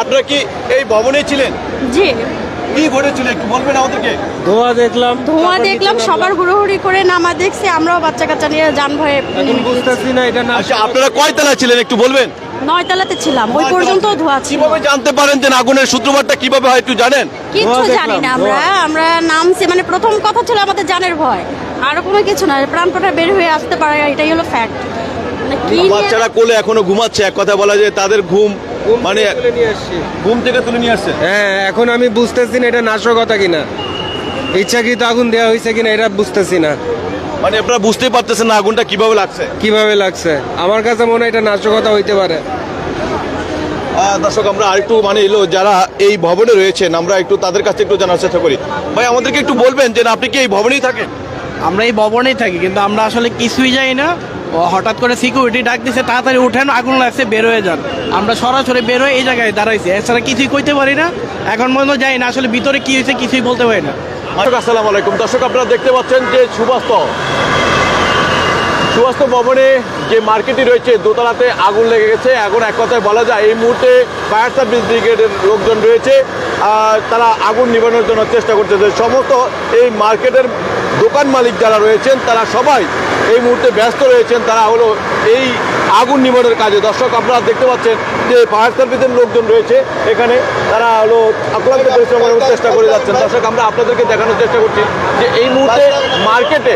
আপনারা কি এই ভবনে ছিলেন? জি। কি ঘটেছিল একটু বলবেন আমাদেরকে? ধোঁয়া দেখলাম। ধোঁয়া দেখলাম সবার হুড়োহুড়ি করে নামা দেখছি আমরাও বাচ্চা কাচ্চা নিয়ে যান ভয়ে বুঝতেছি না এটা না আচ্ছা আপনারা কয়তলা ছিলেন একটু বলবেন? নয়তলাতে ছিলাম ওই পর্যন্ত ধোঁয়া ছিল। কীভাবে জানতে পারেন যে আগুনের সূত্রপাতটা কীভাবে হয় একটু জানেন? ধোঁয়া জানি না আমরা। আমরা নামছি মানে প্রথম কথা ছিল আমাদের জানের ভয়। আর কোনো কিছু না প্রাণপটা বের হয়ে আসতে পারে এটাই হলো ফ্যাক্ট মানে কি বাচ্চারা কোলে এখনও ঘুমাচ্ছে এক কথা বলা যায় তাদের ঘুম মানে থেকে নিয়ে আসছি। ঘুম থেকে তুলে নিয়ে আসছে? হ্যাঁ এখন আমি বুঝতেছি না এটা নাশকতা কিনা। ইচ্ছাকৃত আগুন দেওয়া হয়েছে কিনা এটা বুঝতেছি না। মানে আপনারা বুঝতেই পারতেছেন না আগুনটা কীভাবে লাগছে? কীভাবে লাগছে? আমার কাছে মনে হয় এটা নাশকতা হইতে পারে। দর্শক আমরা আরেকটু মানে এলো যারা এই ভবনে রয়েছেন আমরা একটু তাদের কাছে একটু জানার চেষ্টা করি। ভাই আমাদেরকে একটু বলবেন যে না, আপনি কি এই ভবনেই থাকেন? আমরা এই ভবনেই থাকি কিন্তু আমরা আসলে কিছুই যাই না। হঠাৎ করে সিকিউরিটি ডাক দিছে, তাড়াতাড়ি উঠেন, আগুন লাগছে, বের হয়ে যান। আমরা সরাসরি বের হয়ে এই জায়গায় দাঁড়াইছি। এছাড়া কিছুই কইতে পারি না। এখন পর্যন্ত যাই না, আসলে ভিতরে কি হয়েছে কিছুই বলতে পারি না। আসসালামু আলাইকুম। দর্শক, আপনারা দেখতে পাচ্ছেন যে সুবাস্ত সুবাস্ত ভবনে যে মার্কেটটি রয়েছে, দোতলাতে আগুন লেগে গেছে। এখন এক কথায় বলা যায়, এই মুহূর্তে ফায়ার সার্ভিস ব্রিগেডের লোকজন রয়েছে তারা আগুন নিবানোর জন্য চেষ্টা করতেছে সমস্ত এই মার্কেটের দোকান মালিক যারা রয়েছেন, তারা সবাই এই মুহূর্তে ব্যস্ত রয়েছেন। তারা হলো এই আগুন নিবারণের কাজে। দর্শক, আপনারা দেখতে পাচ্ছেন যে ফায়ার সার্ভিসের লোকজন রয়েছে। এখানে তারা হলো আক্রান্ত পরিশ্রমের চেষ্টা করে যাচ্ছেন। দর্শক, আমরা আপনাদেরকে দেখানোর চেষ্টা করছি যে এই মুহূর্তে মার্কেটে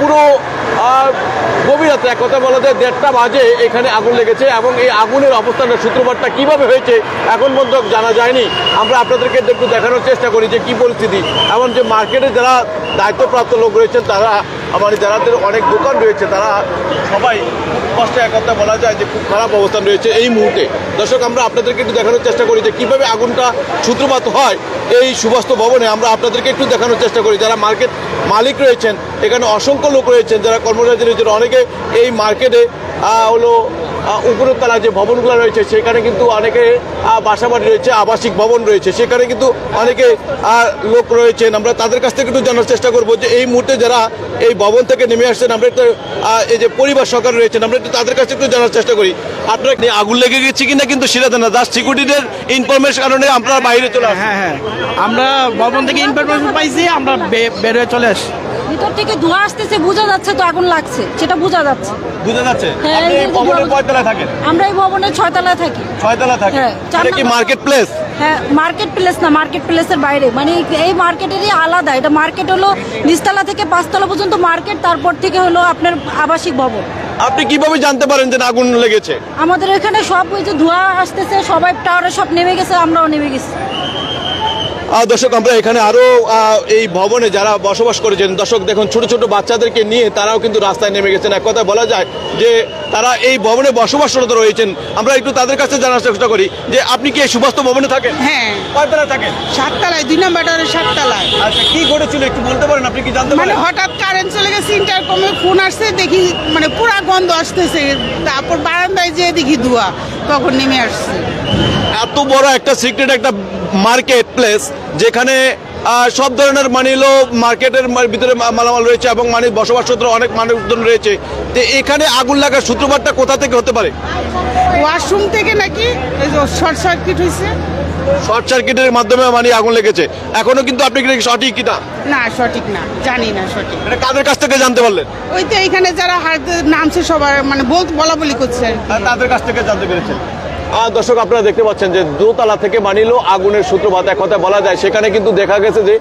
পুরো গভীর রাত্রে এক কথা বলা যায়, দেড়টা বাজে এখানে আগুন লেগেছে এবং এই আগুনের অবস্থানের সূত্রপাতটা কীভাবে হয়েছে এখন পর্যন্ত জানা যায়নি। আমরা আপনাদেরকে একটু দেখানোর চেষ্টা করি যে কি পরিস্থিতি এমন যে মার্কেটে যারা দায়িত্বপ্রাপ্ত লোক রয়েছেন, তারা আমার যারাদের অনেক দোকান রয়েছে, তারা সবাই কষ্টে এক কথা বলা যায় যে খুব খারাপ অবস্থান রয়েছে এই মুহূর্তে। দর্শক, আমরা আপনাদেরকে একটু দেখানোর চেষ্টা করি যে কীভাবে আগুনটা সূত্রপাত হয় এই সুবাস্ত ভবনে। আমরা আপনাদেরকে একটু দেখানোর চেষ্টা করি। যারা মার্কেট মালিক রয়েছেন, এখানে অসংখ্য লোক রয়েছেন, যারা কর্মচারী রয়েছেন, অনেকে এই মার্কেটে হলো উপরের তলা যে ভবনগুলো রয়েছে সেখানে কিন্তু অনেকে আহ, বাসাবাড়ি রয়েছে আবাসিক ভবন রয়েছে। সেখানে কিন্তু অনেকে লোক রয়েছেন। আমরা তাদের কাছ থেকে একটু জানার চেষ্টা করব যে এই মুহূর্তে যারা এই ভবন থেকে নেমে আসছেন আমরা একটু এই যে পরিবার সরকার রয়েছেন আমরা একটু তাদের কাছে একটু জানার চেষ্টা করি। আপনার আগুন লেগে গেছে কিনা কিন্তু সেটা জানা জাস্ট সিকিউরিটিদের ইনফরমেশন কারণে আমরা বাইরে চলে হ্যাঁ হ্যাঁ। আমরা ভবন থেকে ইনফরমেশন পাইছি আমরা বে- বের হয়ে চলে আসি ভিতর থেকে ধোঁয়া আসতেছে বোঝা যাচ্ছে তো আগুন লাগছে সেটা বোঝা যাচ্ছে। বুঝা যাচ্ছে? হ্যাঁ, আপনি এই এই যে ভবনের কয়তলায় থাকেন? আমরা এই ভবনের ছয়তলায় থাকি। ছয়তলা থাকেন হ্যাঁ, চার এটা কি নম্বর- মার্কেট প্লেস হ্যাঁ মার্কেট প্লেস না মার্কেট প্লেসের বাইরে। মানে এই মার্কেটেরই আলাদা। এটা মার্কেট হলো নিচতলা থেকে পাঁচতলা পর্যন্ত মার্কেট তারপর থেকে হলো আপনার আবাসিক ভবন। আপনি কীভাবে জানতে পারেন যে আগুন লেগেছে? আমাদের এখানে সব ওই যে ধোঁয়া আসতেছে সবাই টাওয়ারে সব নেমে গেছে আমরাও নেমে গেছি। দর্শক আমরা এখানে আরও আহ, এই ভবনে যারা বসবাস করেছেন দর্শক দেখুন ছোট ছোট বাচ্চাদেরকে নিয়ে তারাও কিন্তু রাস্তায় নেমে গেছেন। এক কথা বলা যায় যে তারা এই ভবনে বসবাসরত রয়েছেন। আমরা একটু তাদের কাছে জানার চেষ্টা করি যে আপনি কি এই সুবাস্ত ভবনে থাকেন? হ্যাঁ। কয়তলা থাকেন? সাততলায় দুই সাততলায়। আচ্ছা কি ঘটেছিল একটু বলতে পারেন? আপনি কি জানতে মানে পারেন? হঠাৎ কারেন্ট চলে গেছে ইন্টারকমে ফোন আসছে দেখি মানে পুরা গন্ধ আসতেছে। তারপর বারান্দায় যেয়ে দেখি ধোয়া তখন নেমে আসছে। এত বড় একটা সিক্রেট একটা মার্কেট প্লেস যেখানে সব ধরনের মানে হলো মার্কেটের ভিতরে মালামাল রয়েছে এবং মানে বসবাসরত অনেক মানুষজন রয়েছে। তো এখানে আগুন লাগার সূত্রপাতটা কোথা থেকে হতে পারে? ওয়াশরুম থেকে নাকি? এই যে শর্ট সার্কিট হয়েছে শর্ট সার্কিটের মাধ্যমে মানে আগুন লেগেছে। এখনও কিন্তু আপনি কি সঠিক কিনা? না সঠিক না। জানি না সঠিক। এটা কাদের কাছ থেকে জানতে পারলেন? ওই তো এখানে যারা নামছে সবার মানে বল বলা বলি করছে তাদের কাছ থেকে জানতে পেরেছেন। দর্শক আপনারা দেখতে পাচ্ছেন যে দোতলা থেকে মানিলো আগুনের সূত্রপাত। এক কথা বলা যায় সেখানে কিন্তু দেখা গেছে যে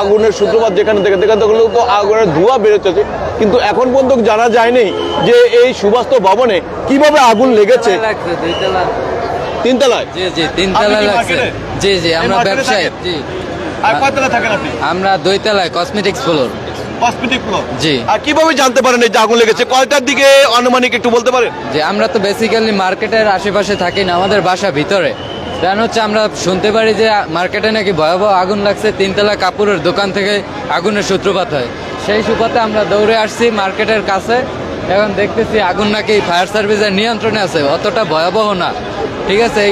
আগুনের সূত্রপাত যেখানে দেখে দেখা তো আগুনের ধোঁয়া বেরোচ্ছে। কিন্তু এখন পর্যন্ত জানা যায়নি যে এই সুবাস্ত ভবনে কীভাবে আগুন লেগেছে। তিনতলায় জি জি তিনতলা লাগছে। জি জি এই আমরা ব্যবসায়ী জি। আমরা দুইতলায় কসমেটিক্স ফ্লোর জি। আর কীভাবে জানতে পারেন এই যে আগুন লেগেছে? কয়টার দিকে আনুমানিক একটু বলতে পারেন? যে আমরা তো বেসিক্যালি মার্কেটের আশেপাশে থাকি না আমাদের বাসা ভিতরে। কারণ হচ্ছে আমরা শুনতে পারি যে মার্কেটে নাকি ভয়াবহ আগুন লাগছে তিনতলা কাপড়ের দোকান থেকে আগুনের সূত্রপাত হয়। সেই সুপাতে আমরা দৌড়ে আসছি মার্কেটের কাছে এখন দেখতেছি আগুন নাকি ফায়ার সার্ভিসের নিয়ন্ত্রণে আছে অতটা ভয়াবহ না। ঠিক আছে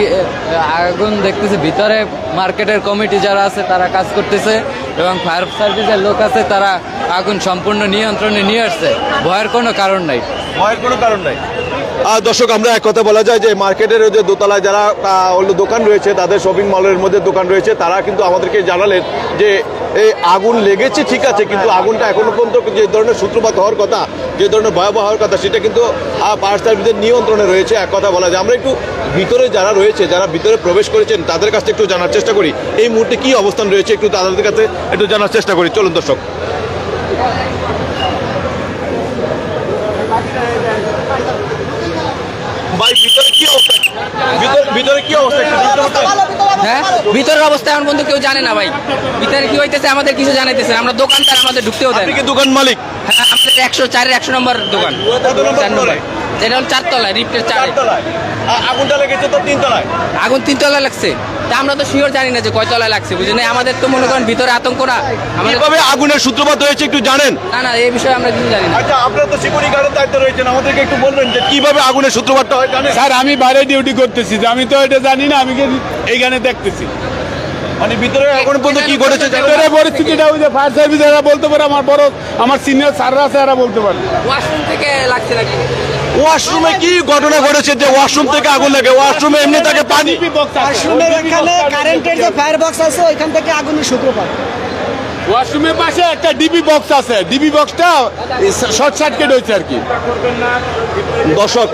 আগুন দেখতেছি ভিতরে মার্কেটের কমিটি যারা আছে তারা কাজ করতেছে এবং ফায়ার সার্ভিসের লোক আছে তারা আগুন সম্পূর্ণ নিয়ন্ত্রণে নিয়ে আসছে। ভয়ের কোনো কারণ নাই। ভয়ের কোনো কারণ নাই। দর্শক আমরা এক কথা বলা যায় যে মার্কেটের যে দোতলায় যারা দোকান রয়েছে তাদের শপিং মলের মধ্যে দোকান রয়েছে তারা কিন্তু আমাদেরকে জানালেন যে এই আগুন লেগেছে ঠিক আছে কিন্তু আগুনটা এখনও পর্যন্ত যে ধরনের সূত্রপাত হওয়ার কথা যে ধরনের ভয়াবহ হওয়ার কথা সেটা কিন্তু ফায়ার সার্ভিসের নিয়ন্ত্রণে রয়েছে এক কথা বলা যায়। আমরা একটু ভিতরে যারা রয়েছে যারা ভিতরে প্রবেশ করেছেন তাদের কাছ থেকে একটু জানার চেষ্টা করি। এই মুহূর্তে কি অবস্থান রয়েছে একটু তাদের কাছে একটু জানার চেষ্টা করি। চলুন দর্শক। ভাই ভিতরে কি অবস্থা? ভিতরে ভিতরে কি অবস্থা? একটু বলতে পারবেন? হ্যাঁ? ভিতরের অবস্থা এখন পর্যন্ত কেউ জানে না ভাই। ভিতরে কি হইতেছে আমাদের কিছু জানাইতেছে। আমরা দোকানদার আমাদের ঢুকতেও দেয় দোকান মালিক? হ্যাঁ আমাদের একশো চারের একশো নম্বর দোকান। চার? এটা হল চারতলায় রিফ্টের চারে। চারতলায়। আগুনটা লেগেছে তো তিনতলায়? আগুন তিনতলায় লাগছে। তা আমরা তো শিওর জানি না যে কয়তলায় লাগছে বুঝলেন আমাদের তো মনে করেন ভিতরে আতঙ্ক না। আমাদের কীভাবে আগুনের সূত্রপাত হয়েছে একটু জানেন? না না এই বিষয়ে আমরা কিছু জানি না। আচ্ছা আপনারা তো সিকিউরিটি গার্ডের দায়িত্ব রয়েছেন আমাদেরকে একটু বলবেন যে কীভাবে আগুনের সূত্রপাতটা হয় জানেন? স্যার আমি বাইরে ডিউটি করতেছি যে আমি তো এটা জানি না আমি এইখানে দেখতেছি। মানে ভিতরে এখন পর্যন্ত কি ঘটেছে ভিতরে? পরিস্থিতিটা ওই যে ফায়ার সার্ভিস এরা বলতে পারে আমার বড় আমার সিনিয়র স্যাররা আছে এরা বলতে পারে। ওয়াশরুম থেকে লাগছে নাকি? ওয়াশরুমে কি ঘটনা ঘটেছে যে ওয়াশরুম থেকে আগুন লাগে? ওয়াশরুমে এমনি থাকে পানি ওয়াশরুমের এখানে কারেন্টের যে ফায়ার বক্স আছে ওইখান থেকে আগুনের সূত্রপাত ওয়াশরুমের পাশে একটা ডিবি বক্স আছে। ডিবি বক্সটা শর্ট সার্কিট হয়েছে আর কি। দর্শক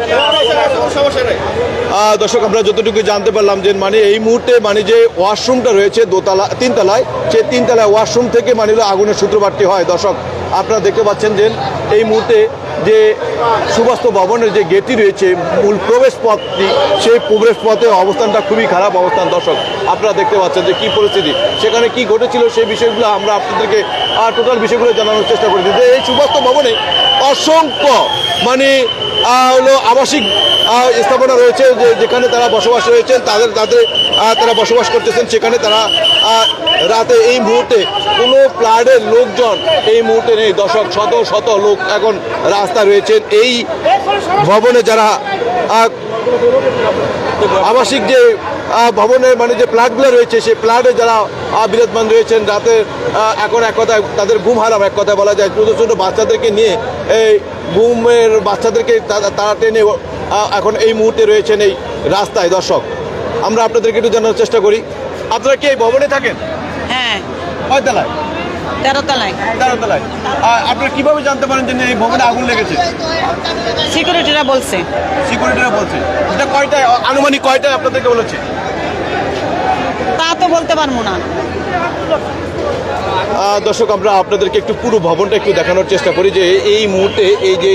দর্শক, আমরা যতটুকু জানতে পারলাম যে মানে এই মুহূর্তে মানে যে ওয়াশরুমটা রয়েছে দোতলা, তিনতলায় সেই তিনতলায় ওয়াশরুম থেকে মানে আগুনের সূত্রপাতটি হয়। দর্শক, আপনারা দেখতে পাচ্ছেন যে এই মুহূর্তে যে সুবাস্ত ভবনের যে গেটটি রয়েছে, মূল প্রবেশ পথটি, সেই প্রবেশ পথে অবস্থানটা খুবই খারাপ অবস্থান। দর্শক, আপনারা দেখতে পাচ্ছেন যে কি পরিস্থিতি। সেখানে কি ঘটেছিল সেই বিষয়গুলো আমরা আপনাদেরকে, আর টোটাল বিষয়গুলো জানানোর চেষ্টা করেছি যে এই সুবাস্ত ভবনে অসংখ্য মানে হলো আবাসিক স্থাপনা রয়েছে যে, যেখানে তারা বসবাস রয়েছেন, তাদের তাদের তারা বসবাস করতেছেন, সেখানে তারা রাতে এই মুহূর্তে কোনো প্লাডের লোকজন এই মুহূর্তে নেই। দশক, শত শত লোক এখন রাস্তা রয়েছেন। এই ভবনে যারা আবাসিক যে ভবনের মানে যে প্লাটগুলো রয়েছে সেই প্লাটে যারা বিরাজমান রয়েছেন রাতে এখন এক কথায় তাদের ঘুম হারাম এক কথায় বলা যায়। ছোটো ছোটো বাচ্চাদেরকে নিয়ে এই ঘুমের বাচ্চাদেরকে তারা টেনে এখন এই মুহূর্তে রয়েছেন এই রাস্তায়। দর্শক আমরা আপনাদেরকে একটু জানার চেষ্টা করি। আপনারা কি এই ভবনে থাকেন? হ্যাঁ। কয়তলায়? তেরোতলায়। আপনারা কীভাবে জানতে পারেন যে এই ভবনে আগুন লেগেছে? সিকিউরিটিরা বলছে। সিকিউরিটিরা বলছে। এটা কয়টায়? আনুমানিক কয়টায় আপনাদেরকে বলেছে? তা তো বলতে পারব না। দর্শক আমরা আপনাদেরকে একটু পুরো ভবনটা একটু দেখানোর চেষ্টা করি যে এই মুহূর্তে এই যে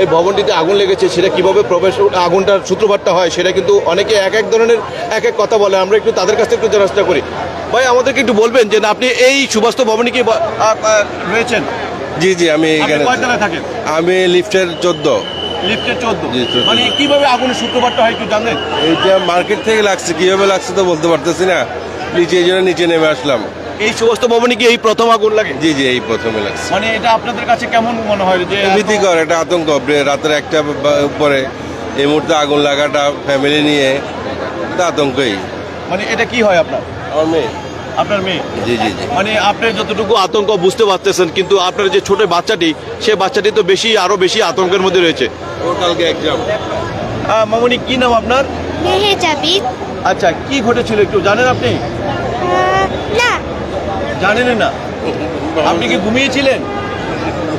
এই ভবনটিতে আগুন লেগেছে সেটা কীভাবে প্রবেশ আগুনটার সূত্রপাতটা হয় সেটা কিন্তু অনেকে এক এক ধরনের এক এক কথা বলে। আমরা একটু তাদের কাছ থেকে একটু চেষ্টা করি। ভাই আমাদেরকে একটু বলবেন যে আপনি এই সুবাস্ত ভবনে কি রয়েছেন? জি জি আমি এখানে থাকেন? আমি লিফটের চোদ্দ। লিফটের চোদ্দ? মানে কীভাবে আগুনের সূত্রপাতটা হয় একটু জানেন এইটা মার্কেট থেকে লাগছে কীভাবে লাগছে তো বলতে পারতেছি না। নিচে এই জন্য নিচে নেমে আসলাম। এই সমস্ত ভবনে কি এই প্রথম আগুন লাগে? জি জি এই প্রথমে লাগছে। মানে এটা আপনাদের কাছে কেমন মনে হয় যে ভীতিকর একটা আতঙ্ক। রাতের একটা উপরে এই মুহূর্তে আগুন লাগাটা ফ্যামিলি নিয়ে এটা আতঙ্কই। মানে এটা কি হয় আপনার? আমার মেয়ে। আপনার মেয়ে? জি জি জি। মানে আপনি যতটুকু আতঙ্ক বুঝতে পারতেছেন কিন্তু আপনার যে ছোট বাচ্চাটি সে বাচ্চাটি তো বেশি আরও বেশি আতঙ্কের মধ্যে রয়েছে। ও কালকে এক্সাম মামনি কি নাম আপনার? মেহে যাবি আচ্ছা কি ঘটেছিল একটু জানেন আপনি? না জানেন না। আপনি কি ঘুমিয়েছিলেন?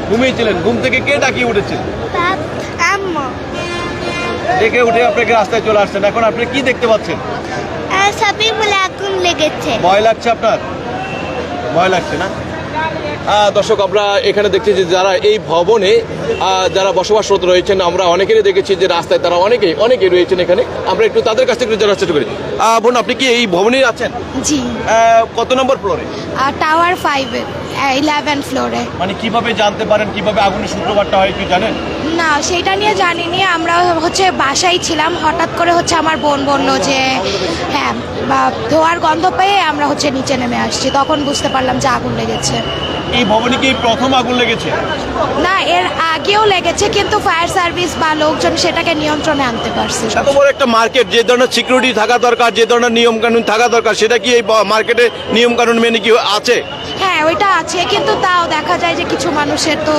ঘুমিয়েছিলেন। ঘুম থেকে কে ডাকিয়ে উঠেছে? দেখে ডেকে উঠে আপনাকে রাস্তায় চলে আসছেন। এখন আপনি কি দেখতে পাচ্ছেন? আগুন লেগেছে। ভয় লাগছে আপনার? ভয় লাগছে না? দর্শক আমরা এখানে দেখছি যে যারা এই ভবনে যারা বসবাসরত রয়েছেন আমরা অনেকেরই দেখেছি যে রাস্তায় তারা অনেকেই অনেকেই রয়েছেন এখানে। আমরা একটু তাদের কাছ থেকে জানার চেষ্টা করি। বোন আপনি কি এই ভবনে আছেন? জি। কত নম্বর ফ্লোরে? টাওয়ার ফাইভে ইলেভেন ফ্লোরে মানে কীভাবে জানতে পারেন কীভাবে আগুনের সূত্রপাতটা হয় কি জানেন? না সেটা নিয়ে জানিনি। আমরা হচ্ছে বাসায় ছিলাম হঠাৎ করে হচ্ছে আমার বোন বলল যে হ্যাঁ বা ধোয়ার গন্ধ পেয়ে আমরা হচ্ছে নিচে নেমে আসছি। তখন বুঝতে পারলাম যে আগুন লেগেছে। এই ভবনে কি প্রথম আগুন লেগেছে? না এর আগেও লেগেছে কিন্তু ফায়ার সার্ভিস বা লোকজন সেটাকে নিয়ন্ত্রণে আনতে পারছে। এত বড় একটা মার্কেট যে ধরনের সিকিউরিটি থাকা দরকার যে ধরনের নিয়ম কানুন থাকা দরকার সেটা কি এই মার্কেটে নিয়ম কানুন মেনে কি আছে? হ্যাঁ ওইটা আছে কিন্তু তাও দেখা যায় যে কিছু মানুষের তো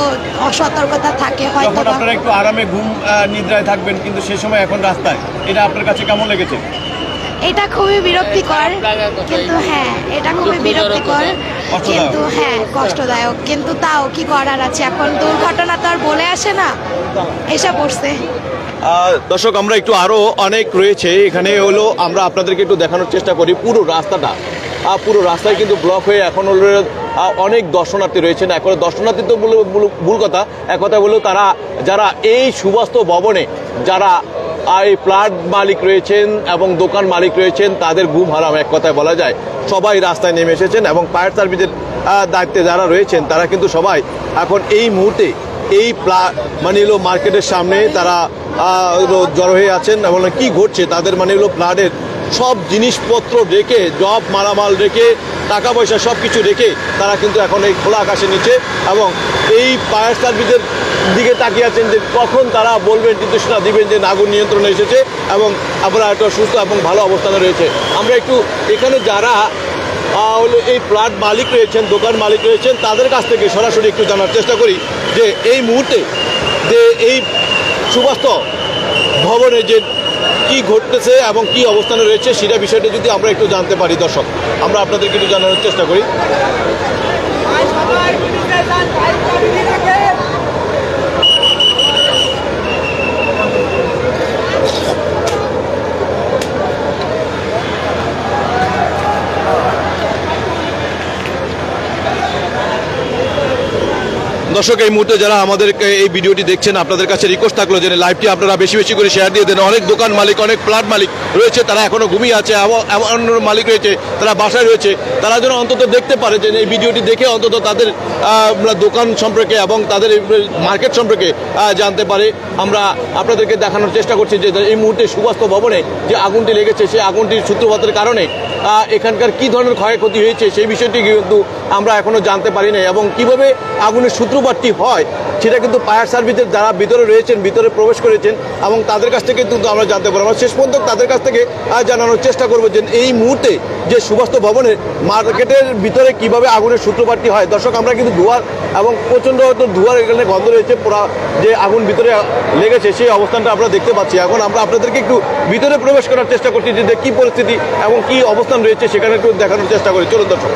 অসতর্কতা থাকে হয়তো আপনারা একটু আরামে ঘুম নিদ্রায় থাকবেন কিন্তু সে সময় এখন রাস্তায় এটা আপনার কাছে কেমন লেগেছে? এটা খুবই বিরক্তিকর কিন্তু হ্যাঁ এটা খুবই বিরক্তিকর কিন্তু হ্যাঁ কষ্টদায়ক। কিন্তু তাও কি করার আছে? এখন দুর্ঘটনা তো আর বলে আসে না। এসে পড়ছে। দর্শক আমরা একটু আরও অনেক রয়েছে। এখানে হলো আমরা আপনাদেরকে একটু দেখানোর চেষ্টা করি পুরো রাস্তাটা। পুরো রাস্তায় কিন্তু ব্লক হয়ে এখন হলো অনেক দর্শনার্থী রয়েছেন। এখন দর্শনার্থী তো ভুল কথা। এক কথা বলল তারা যারা এই সুবাস্ত ভবনে যারা আহ, এই প্লাট মালিক রয়েছেন এবং দোকান মালিক রয়েছেন তাদের ঘুম হারাম এক কথায় বলা যায়। সবাই রাস্তায় নেমে এসেছেন এবং ফায়ার সার্ভিসের দায়িত্বে যারা রয়েছেন তারা কিন্তু সবাই এখন এই মুহূর্তে এই প্লা মানে হলো মার্কেটের সামনে তারা জড়ো হয়ে আছেন এবং কি ঘটছে তাদের মানে হলো প্লাডের সব জিনিসপত্র রেখে জব মালামাল রেখে টাকা পয়সা সব কিছু রেখে তারা কিন্তু এখন এই খোলা আকাশের নিচে এবং এই ফায়ার সার্ভিসের দিকে তাকিয়ে আছেন যে কখন তারা বলবেন নির্দেশনা দিবেন যে আগুন নিয়ন্ত্রণে এসেছে এবং আমরা একটা সুস্থ এবং ভালো অবস্থানে রয়েছে। আমরা একটু এখানে যারা হলো এই প্লাট মালিক রয়েছেন, দোকান মালিক রয়েছেন, তাদের কাছ থেকে সরাসরি একটু জানার চেষ্টা করি যে এই মুহূর্তে যে এই সুবাস্ত ভবনে যে কি ঘটতেছে এবং কি অবস্থানে রয়েছে সেটা বিষয়টা যদি আমরা একটু জানতে পারি, দর্শক। আমরা আপনাদেরকে একটু জানানোর চেষ্টা করি। দর্শক, এই মুহূর্তে যারা আমাদের এই ভিডিওটি দেখছেন, আপনাদের কাছে রিকোয়েস্ট থাকল যে লাইভটি আপনারা বেশি বেশি করে শেয়ার দিয়ে দেন। অনেক দোকান মালিক, অনেক প্লাট মালিক রয়েছে, তারা এখনও ঘুমিয়ে আছে, এমন- মালিক রয়েছে, তারা বাসায় রয়েছে। তারা যেন অন্তত দেখতে পারে যে এই ভিডিওটি দেখে অন্তত তাদের দোকান সম্পর্কে এবং তাদের মার্কেট সম্পর্কে জানতে পারে। আমরা আপনাদেরকে দেখানোর চেষ্টা করছি যে এই মুহূর্তে সুবাস্ত ভবনে যে আগুনটি লেগেছে, সেই আগুনটির সূত্রপাতের কারণে এখানকার কি ধরনের ক্ষয়ক্ষতি হয়েছে, সেই বিষয়টি কিন্তু আমরা এখনও জানতে পারি না এবং কীভাবে আগুনের সূত্রপাতটি হয়, সেটা কিন্তু ফায়ার সার্ভিসের যারা ভিতরে রয়েছেন, ভিতরে প্রবেশ করেছেন এবং তাদের কাছ থেকে কিন্তু আমরা জানতে পারব। আমরা শেষ পর্যন্ত তাদের কাছ থেকে জানানোর চেষ্টা করব যে এই মুহূর্তে যে সুবাস্ত ভবনের মার্কেটের ভিতরে কীভাবে আগুনের সূত্রপাতটি হয়। দর্শক, আমরা কিন্তু ধোয়ার এবং প্রচণ্ড হয়তো ধোয়ার এখানে গন্ধ রয়েছে, পুরা যে আগুন ভিতরে লেগেছে সেই অবস্থানটা আমরা দেখতে পাচ্ছি। এখন আমরা আপনাদেরকে একটু ভিতরে প্রবেশ করার চেষ্টা করছি যে কি পরিস্থিতি এবং কি অবস্থান রয়েছে সেখানে একটু দেখানোর চেষ্টা করি। চলুন দর্শক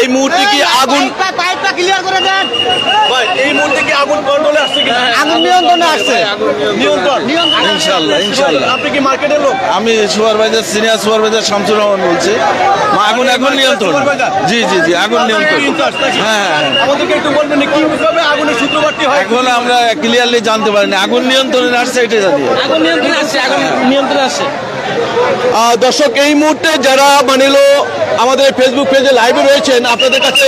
এই মুহূর্তে কি আগুন পাইপটা ক্লিয়ার করে দেন। ভাই এই মুহূর্তে কি আগুন কন্ট্রোলে আসছে কি আগুন নিয়ন্ত্রণে আসছে। নিয়ন্ত্রণ। ইনশাল্লাহ ইনশাল্লাহ আপনি কি মার্কেটের লোক? আমি supervisor senior supervisor Shamsur Rahman বলছি। আগুন এখন নিয়ন্ত্রণ। জি জি জি আগুন নিয়ন্ত্রণ। হ্যাঁ হ্যাঁ আমাদেরকে একটু বলবেন না কীভাবে আগুনের সূত্রপাতটি হয়? এখন আমরা ক্লিয়ারলি জানতে পারিনি। আগুন নিয়ন্ত্রণে আসছে এটা জানি। আগুন নিয়ন্ত্রণে আসছে আগুন নিয়ন্ত্রণে আসছে। দর্শক, এই মুহূর্তে যারা মানে আমাদের ফেসবুক পেজে লাইভে রয়েছেন, আপনাদের কাছে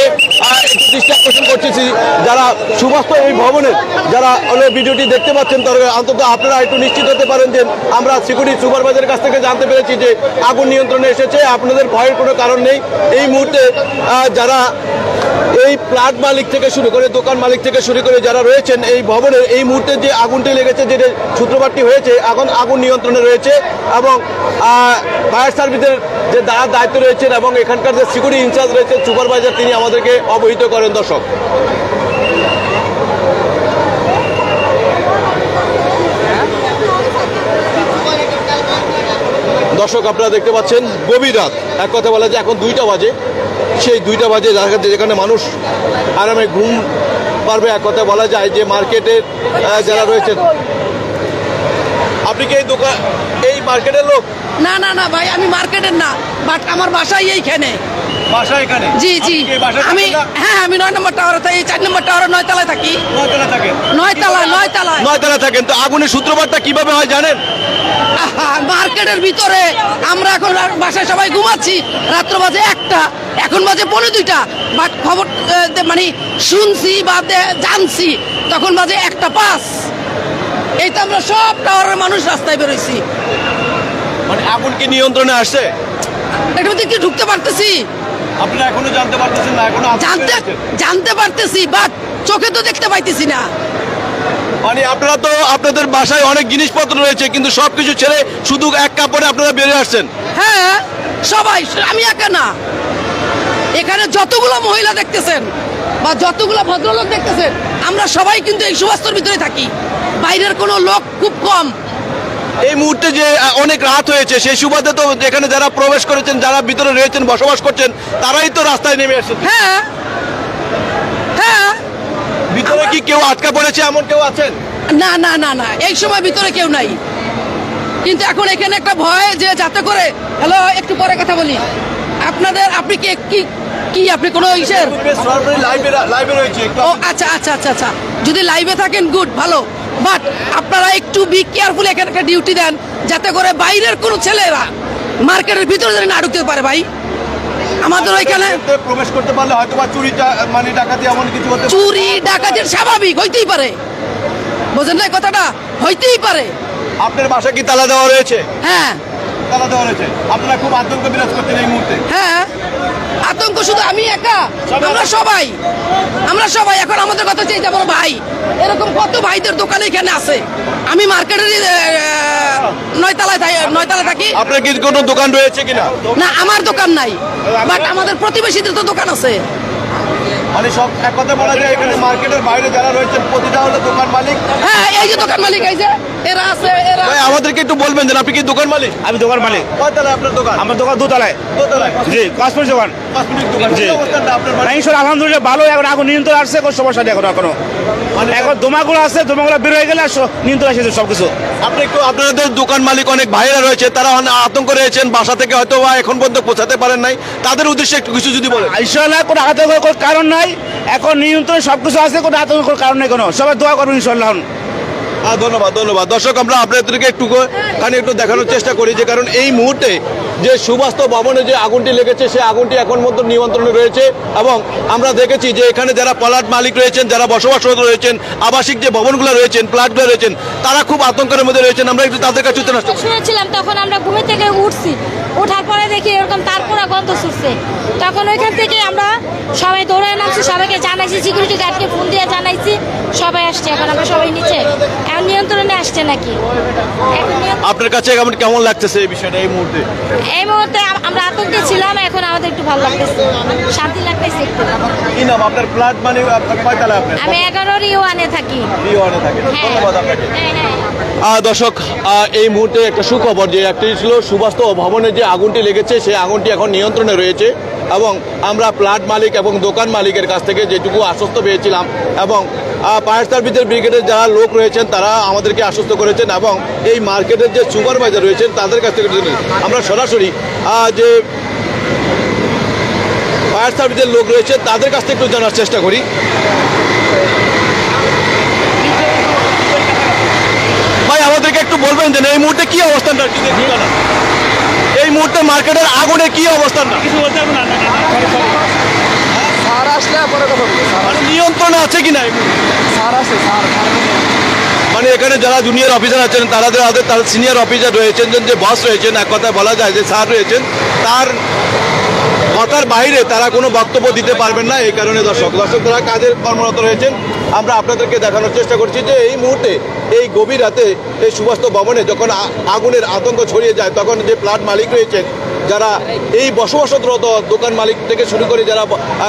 দৃষ্টি আকর্ষণ করতেছি। যারা সুবাস্ত এই ভবনের যারা হলো ভিডিওটি দেখতে পাচ্ছেন, তারা অন্তত আপনারা একটু নিশ্চিত হতে পারেন যে আমরা সিকিউরিটি সুপারভাইজারের কাছ থেকে জানতে পেরেছি যে আগুন নিয়ন্ত্রণে এসেছে। আপনাদের ভয়ের কোনো কারণ নেই। এই মুহূর্তে যারা এই প্লাট মালিক থেকে শুরু করে দোকান মালিক থেকে শুরু করে যারা রয়েছেন এই ভবনের, এই মুহূর্তে যে আগুনটি লেগেছে, যে সূত্রপাতটি হয়েছে, এখন আগুন নিয়ন্ত্রণে রয়েছে এবং ফায়ার সার্ভিসের যে যারা দায়িত্ব রয়েছেন এবং এখানকার যে সিকিউরিটি ইনচার্জ রয়েছে সুপারভাইজার, তিনি আমাদেরকে অবহিত করেন। দর্শক। দর্শক, আপনারা দেখতে পাচ্ছেন গভীর রাত। এক কথা বলা যায়, এখন দুইটা বাজে। সেই দুইটা বাজে যেখানে মানুষ আরামে ঘুম পারবে, এক কথা বলা যায় যে মার্কেটের যারা রয়েছেন আপনি কি এই দোকান, এই মার্কেটের লোক? না না না ভাই, আমি মার্কেটের না বাট আমার বাসাই এইখানে। বাসা এখানে? জি জি। আমি হ্যাঁ আমি নয় নম্বর টাওয়ারে থাকি চার নম্বর টাওয়ারে নয় তলায় থাকি। নয়তলা থাকেন। নয় তলায় নয় তলায়। নয়তলা থাকেন। তো আগুনের সূত্রপাতটা কীভাবে হয় জানেন? আহা, মার্কেটের ভিতরে আমরা এখন আর বাসায় সবাই ঘুমাচ্ছি। রাত্র বাজে একটা এখন বাজে পনেরো দুইটা। বাট খবর মানে শুনছি বা জানছি তখন বাজে একটা পাঁচ। এই তো আমরা সব টাওয়ারের মানুষ রাস্তায় বেরোইছি। মানে আগুন কি নিয়ন্ত্রণে আসছে এটার মধ্যে কি ঢুকতে পারতেছি? এখনও জানতে পারতেছেন না এখনও জানতে জানতে পারতেছি বাট চোখে তো দেখতে পাইতেছি না। মানে আপনারা তো আপনাদের বাসায় অনেক জিনিসপত্র রয়েছে কিন্তু সবকিছু ছেড়ে শুধু এক কাপড়ে আপনারা বেরিয়ে আসছেন। হ্যাঁ সবাই আমি একা না। এখানে যতগুলো মহিলা দেখতেছেন বা যতগুলো ভদ্রলোক দেখতেছেন আমরা সবাই কিন্তু এই সুবাস্তর ভিতরে থাকি। বাইরের কোনো লোক খুব কম। এই মুহূর্তে যে অনেক রাত হয়েছে সেই সুবাদে তো এখানে যারা প্রবেশ করেছেন যারা ভিতরে রয়েছেন বসবাস করছেন তারাই তো রাস্তায় নেমে এসেছে হ্যাঁ। হ্যাঁ। ভিতরে কি কেউ আটকা পড়েছে এমন কেউ আছেন? না না না না এই সময় ভিতরে কেউ নাই। কিন্তু এখন এখানে একটা ভয় যে যাতে করে হ্যালো একটু পরে কথা বলি। আপনাদের আপনি কি কি কি আপনি কোনো ইসের? ও আচ্ছা আচ্ছা আচ্ছা আচ্ছা। যদি লাইভে থাকেন গুড ভালো। বাট আপনারা একটু বি কেয়ারফুল এখানে একটা ডিউটি দেন যাতে করে বাইরের কোনো ছেলেরা মার্কেটের ভিতরে যেন না ঢুকতে পারে ভাই। আমাদের ওইখানে প্রবেশ করতে পারলে হয়তো বা চুরি মানে ডাকাতি এমন কিছু হতে চুরি ডাকাতির স্বাভাবিক হইতেই পারে। বোঝেন না কথাটা? হইতেই পারে। আপনার বাসা কি তালা দেওয়া রয়েছে? হ্যাঁ। তালা দেওয়া রয়েছে আপনারা খুব আতঙ্ক বিরাজ করছেন এই মুহূর্তে। হ্যাঁ আতঙ্ক শুধু আমি একা। আমরা সবাই আমরা সবাই এখন আমাদের কথা চাই যেমন ভাই। এরকম কত ভাইদের দোকান এখানে আছে? আমি মার্কেটের নয়তলায় থাকি নয়তলায় থাকি। আপনার কি কোনো দোকান রয়েছে কিনা? না আমার দোকান নাই। বাট আমাদের প্রতিবেশীদের তো দোকান আছে। মানে সব এক কথা বলা যায় এখানে মার্কেটের বাইরে যারা রয়েছেন প্রতিটা হলো দোকান মালিক। হ্যাঁ এই যে দোকান মালিক এই যে এরা আছে এরা ভাই আমাদেরকে একটু বলবেন যে আপনি কি দোকান মালিক? আমি দোকান মালিক। কয়তলায় আপনার দোকান? আমার দোকান দোতলায়। দোতলায় জি কসমেটিক দোকান। কসমেটিক দোকান জি। অবস্থানটা আপনার আলহামদুলিল্লাহ ভালো এখন আগুন নিয়ন্ত্রণ আসছে কোনো সমস্যা নেই এখন এখনও। মানে এখন দোমাগুলো আছে দোমাগুলো বের হয়ে গেলে নিয়ন্ত্রণ এসেছে সবকিছু আপনি একটু আপনাদের দোকান মালিক অনেক ভাইরা রয়েছে তারা অনেক আতঙ্ক রয়েছেন বাসা থেকে হয়তো বা এখন পর্যন্ত পৌঁছাতে পারেন নাই। তাদের উদ্দেশ্যে একটু কিছু যদি বলেন। ইনশাল্লাহ কোনো আতঙ্কের কোনো কারণ নাই। এখন নিয়ন্ত্রণ সবকিছু আছে কোনো আতঙ্কের কারণ নেই কোনো। সবাই দোয়া করবেন ইনশাল্লাহ হ্যাঁ ধন্যবাদ ধন্যবাদ। দর্শক আমরা আপনাদেরকে একটু খানি একটু দেখানোর চেষ্টা করি যে কারণ এই মুহূর্তে যে সুবাস্ত ভবনে যে আগুনটি লেগেছে সেই আগুনটি এখন মধ্যে নিয়ন্ত্রণে রয়েছে এবং আমরা দেখেছি যে এখানে যারা প্লাট মালিক রয়েছেন যারা বসবাসরত রয়েছেন আবাসিক যে ভবনগুলো রয়েছেন প্লাটগুলো রয়েছেন তারা খুব আতঙ্কের মধ্যে রয়েছেন। আমরা একটু তাদের কাছে শুয়েছিলাম তখন আমরা ঘুমে থেকে উঠছি। ওঠার পরে দেখি এরকম তারপরে গন্ধ ছুটছে। তখন ওইখান থেকে আমরা সবাই দৌড়ে নামছি সবাইকে জানাইছি সিকিউরিটি গার্ডকে ফোন দিয়ে জানাইছি সবাই আসছে এখন আমরা সবাই নিচে। এখন নিয়ন্ত্রণে আসছে নাকি? আপনার কাছে কেমন কেমন লাগতেছে এই বিষয়টা এই মুহূর্তে? এই মুহূর্তে আমরা আতঙ্কে ছিলাম এখন আমাদের একটু ভালো লাগতেছে। শান্তি লাগতেছে একটু। কি নাম আপনার? প্লাট মানে আপনার কয়তলা আপনার? আমি এগারোর ইউয়ানে থাকি। রিওয়ানে থাকে হ্যাঁ। ধন্যবাদ আপনাকে। হ্যাঁ হ্যাঁ। দর্শক এই মুহূর্তে একটা সুখবর যে একটি ছিল, সুবাস্ত ভবনে যে আগুনটি লেগেছে সেই আগুনটি এখন নিয়ন্ত্রণে রয়েছে এবং আমরা প্লাট মালিক এবং দোকান মালিকের কাছ থেকে যেটুকু আশ্বস্ত পেয়েছিলাম এবং ফায়ার সার্ভিসের ব্রিগেডের যারা লোক রয়েছেন, তারা আমাদেরকে আশ্বস্ত করেছেন এবং এই মার্কেটের যে সুপারভাইজার রয়েছেন, তাদের কাছ থেকে আমরা সরাসরি যে ফায়ার সার্ভিসের লোক রয়েছে, তাদের কাছ থেকে একটু জানার চেষ্টা করি ভাই আমাদেরকে একটু বলবেন যে এই মুহূর্তে কি অবস্থানটা? এই মুহূর্তে মার্কেটের আগুনে কি অবস্থানটা? কিছু বলতে না মানে নিয়ন্ত্রণে আছে কি না? মানে এখানে যারা জুনিয়র অফিসার আছেন তারা তার সিনিয়র অফিসার রয়েছেন যে বস রয়েছেন এক কথায় বলা যায় যে স্যার রয়েছেন তার কথার বাইরে তারা কোনো বক্তব্য দিতে পারবেন না, এই কারণে দর্শক দর্শক তারা কাজের কর্মরত রয়েছেন। আমরা আপনাদেরকে দেখানোর চেষ্টা করছি যে এই মুহূর্তে, এই গভীর রাতে এই সুবাস্ত ভবনে যখন আগুনের আতঙ্ক ছড়িয়ে যায়, তখন যে প্লাট মালিক রয়েছেন, যারা এই বসবাসরত দোকান মালিক থেকে শুরু করে যারা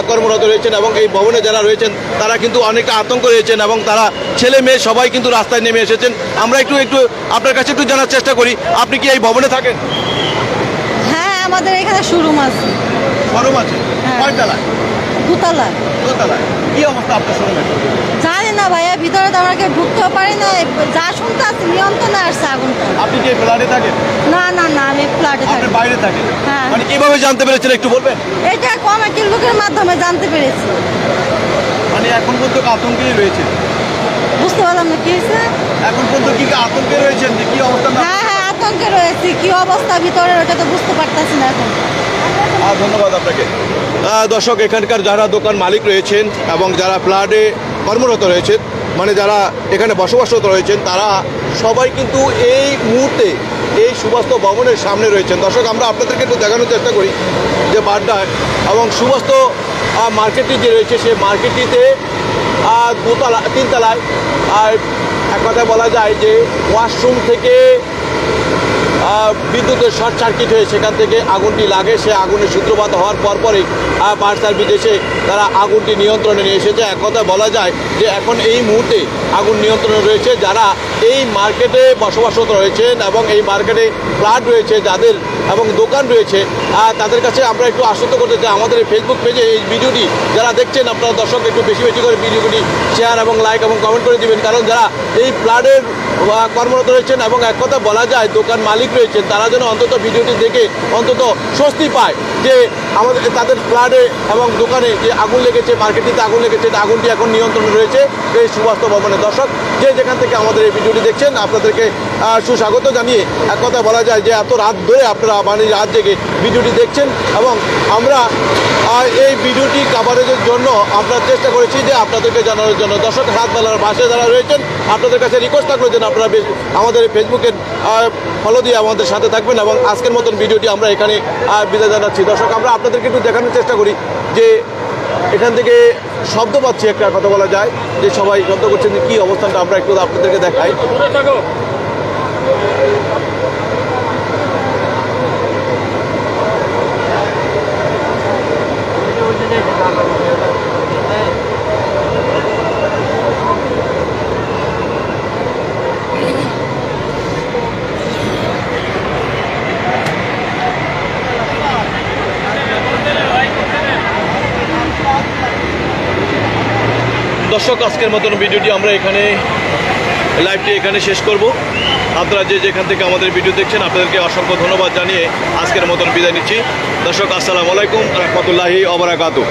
কর্মরত রয়েছেন এবং এই ভবনে যারা রয়েছেন, তারা কিন্তু অনেকটা আতঙ্ক রয়েছেন এবং তারা ছেলে মেয়ে সবাই কিন্তু রাস্তায় নেমে এসেছেন। আমরা একটু একটু আপনার কাছে একটু জানার চেষ্টা করি, আপনি কি এই ভবনে থাকেন? হ্যাঁ আমাদের এখানে শোরুম আছে। গরম আছে কয়তলায়? দুতলা দোতলায়। কি অবস্থা আপনার শোরুমে? জানি না ভাইয়া ভিতরে তো আমাকে ঢুকতেও পারি না যা শুনতে আছে নিয়ন্ত্রণে আসছে আগুনটা আপনি কি ফ্ল্যাটে থাকেন? না না না আমি ফ্ল্যাটে আপনি বাইরে থাকেন? হ্যাঁ। মানে কীভাবে জানতে পেরেছেন একটু বলবেন? এটা কমিটির লোকের মাধ্যমে জানতে পেরেছি। মানে এখন পর্যন্ত আতঙ্কেই রয়েছে। বুঝতে পারলাম না কি হয়েছে? এখন পর্যন্ত কি আতঙ্কে রয়েছেন? যে কি অবস্থা? হ্যাঁ হ্যাঁ আতঙ্কে রয়েছি। কি অবস্থা ভিতরে ওটা তো বুঝতে পারতেছি না এখন। ধন্যবাদ আপনাকে। দর্শক, এখানকার যারা দোকান মালিক রয়েছেন এবং যারা ফ্ল্যাটে কর্মরত রয়েছেন মানে যারা এখানে বসবাসরত রয়েছেন, তারা সবাই কিন্তু এই মুহূর্তে এই সুবাস্ত ভবনের সামনে রয়েছেন। দর্শক, আমরা আপনাদেরকে একটু দেখানোর চেষ্টা করি যে বাড্ডায় এবং সুবাস্ত মার্কেটটি যে রয়েছে, সেই মার্কেটটিতে দোতলা, তিনতলায়, আর এক কথায় বলা যায় যে ওয়াশরুম থেকে বিদ্যুতের শর্ট সার্কিট হয়ে সেখান থেকে আগুনটি লাগে। সে আগুনের সূত্রপাত হওয়ার পরপরই ফায়ার সার্ভিস এসে তারা আগুনটি নিয়ন্ত্রণে নিয়ে এসেছে। এক কথায় বলা যায় যে এখন এই মুহূর্তে আগুন নিয়ন্ত্রণে রয়েছে যারা এই মার্কেটে বসবাসরত রয়েছেন এবং এই মার্কেটে ফ্ল্যাট রয়েছে, যাদের এবং দোকান রয়েছে তাদের কাছে আমরা একটু আশ্বস্ত করতে চাই। আমাদের এই ফেসবুক পেজে এই ভিডিওটি যারা দেখছেন, আপনারা দর্শক একটু বেশি বেশি করে ভিডিওটি শেয়ার এবং লাইক এবং কমেন্ট করে দিবেন। কারণ যারা এই ফ্ল্যাটের কর্মরত রয়েছেন এবং এক কথা বলা যায় দোকান মালিক রয়েছেন, তারা যেন অন্তত ভিডিওটি দেখে অন্তত স্বস্তি পায় যে আমাদের, তাদের ফ্ল্যাটে এবং দোকানে যে আগুন লেগেছে, মার্কেটটিতে আগুন লেগেছে আগুনটি এখন নিয়ন্ত্রণে রয়েছে এই সুবাস্ত ভবনের। দর্শক, যে যেখান থেকে আমাদের এই ভিডিওটি দেখছেন, আপনাদেরকে সুস্বাগত জানিয়ে এক কথা বলা যায় যে এত রাত ধরে আপনারা মানে রাত জেগে ভিডিওটি দেখছেন এবং আমরা এই ভিডিওটি কাভারেজের জন্য আমরা চেষ্টা করেছি যে আপনাদেরকে জানানোর জন্য। দর্শক, হাত বেলার পাশে যারা রয়েছেন, আপনাদের কাছে রিকোয়েস্ট থাকবে যেন আপনারা আমাদের ফেসবুকে ফলো দিয়ে আমাদের সাথে থাকবেন এবং আজকের মতন ভিডিওটি আমরা এখানে বিদায় জানাচ্ছি। দর্শক, আমরা আপনাদেরকে একটু দেখানোর চেষ্টা করি যে এখান থেকে শব্দ পাচ্ছি একটা কথা বলা যায়, যে সবাই শব্দ করছেন কী অবস্থানটা আমরা একটু আপনাদেরকে দেখাই। দর্শক, আজকের মতন ভিডিওটি আমরা এখানে লাইভটি এখানে শেষ করব। আপনারা যে যেখান থেকে আমাদের ভিডিও দেখছেন, আপনাদেরকে অসংখ্য ধন্যবাদ জানিয়ে আজকের মতন বিদায় নিচ্ছি। দর্শক, আসসালামু আলাইকুম, রহমতুল্লাহি অবরাকাতু